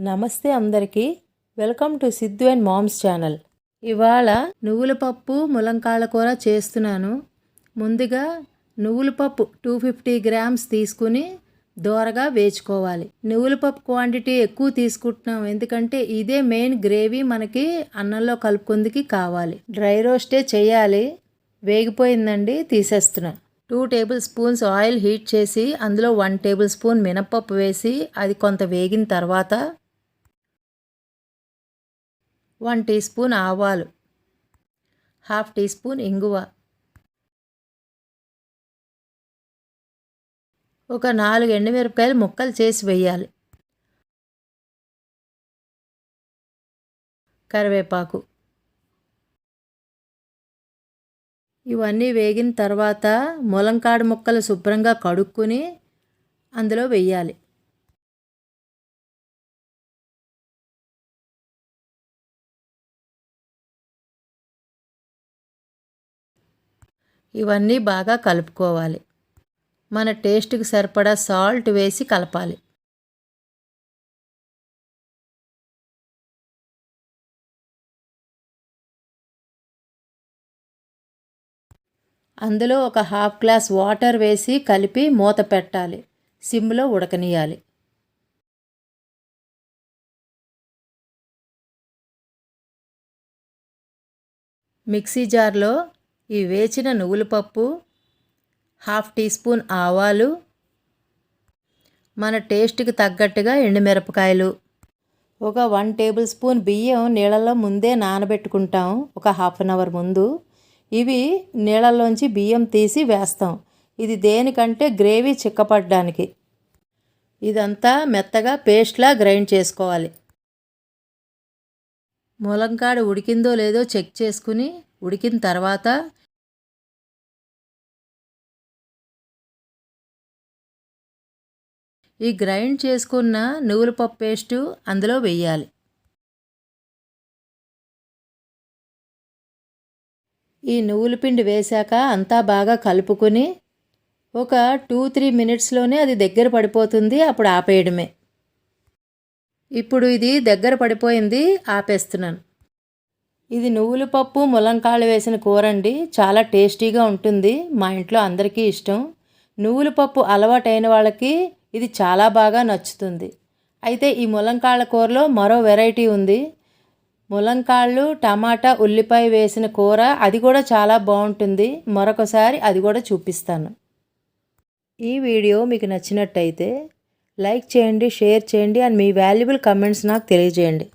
నమస్తే అందరికీ. Welcome to Siddhu and moms channel. ఇవాళ నువ్వుల పప్పు ములంకాళ్ళ కూర చేస్తున్నాను. ముందుగా నువ్వుల పప్పు టూ ఫిఫ్టీ గ్రామ్స్ తీసుకుని దోరగా వేచుకోవాలి నువ్వుల పప్పు క్వాంటిటీ ఎక్కువ తీసుకుంటున్నాం. ఎందుకంటే ఇదే మెయిన్ గ్రేవీ మనకి అన్నంలో కలుపుకుందికి కావాలి. డ్రై రోస్టే చేయాలి. వేగిపోయిందండి తీసేస్తున్నా. Two table spoons oil heat చేసి అందులో వన్ టేబుల్ స్పూన్ మినప్పప్పు వేసి అది కొంత వేగిన తర్వాత వన్ టీ స్పూన్ ఆవాలు హాఫ్ టీ స్పూన్ ఇంగువ ఒక నాలుగు ఎండుమిరపకాయలు ముక్కలు చేసి వేయాలి. కరివేపాకు ఇవన్నీ వేగిన తర్వాత ములంకాడు ముక్కలు శుభ్రంగా కడుక్కుని అందులో వెయ్యాలి. ఇవన్నీ బాగా కలుపుకోవాలి. మన టేస్ట్కి సరిపడా సాల్ట్ వేసి కలపాలి. అందులో ఒక హాఫ్ గ్లాస్ వాటర్ వేసి కలిపి మూత పెట్టాలి. సిమ్లో ఉడకనియాలి మిక్సీ జార్లో ఈ వేచిన నువ్వుల పప్పు హాఫ్ టీ స్పూన్ ఆవాలు మన టేస్ట్కి తగ్గట్టుగా ఎండుమిరపకాయలు ఒక వన్ టేబుల్ స్పూన్ బియ్యం నీళ్ళలో ముందే నానబెట్టుకుంటాం. ఒక హాఫ్ అన్ అవర్ ముందు. ఇవి నీళ్ళల్లోంచి బియ్యం తీసి వేస్తాం. ఇది దేనికంటే గ్రేవీ చిక్కపడడానికి. ఇదంతా మెత్తగా పేస్ట్లా గ్రైండ్ చేసుకోవాలి. ములంకాడ ఉడికిందో లేదో చెక్ చేసుకుని ఉడికిన తర్వాత ఈ గ్రైండ్ చేసుకున్న నువ్వుల పప్పు పేస్టు అందులో వేయాలి. ఈ నువ్వుల పిండి వేశాక అంతా బాగా కలుపుకొని ఒక టూ త్రీ మినిట్స్లోనే అది దగ్గర పడిపోతుంది అప్పుడు ఆపేయడమే. ఇప్పుడు ఇది దగ్గర పడిపోయింది ఆపేస్తున్నాను. ఇది నువ్వుల పప్పు ములంకాళ్ళు వేసిన కూర అండి చాలా టేస్టీగా ఉంటుంది. మా ఇంట్లో అందరికీ ఇష్టం. నువ్వుల పప్పు అలవాటైన వాళ్ళకి ఇది చాలా బాగా నచ్చుతుంది. అయితే ఈ ములంకాళ్ళ కూరలో మరో వెరైటీ ఉంది. ములంకాళ్ళు టమాటా ఉల్లిపాయ వేసిన కూర అది కూడా చాలా బాగుంటుంది. మరొకసారి అది కూడా చూపిస్తాను. ఈ వీడియో మీకు నచ్చినట్టయితే లైక్ చేయండి షేర్ చేయండి అండ్ మీ వాల్యుబుల్ కమెంట్స్ నాకు తెలియజేయండి.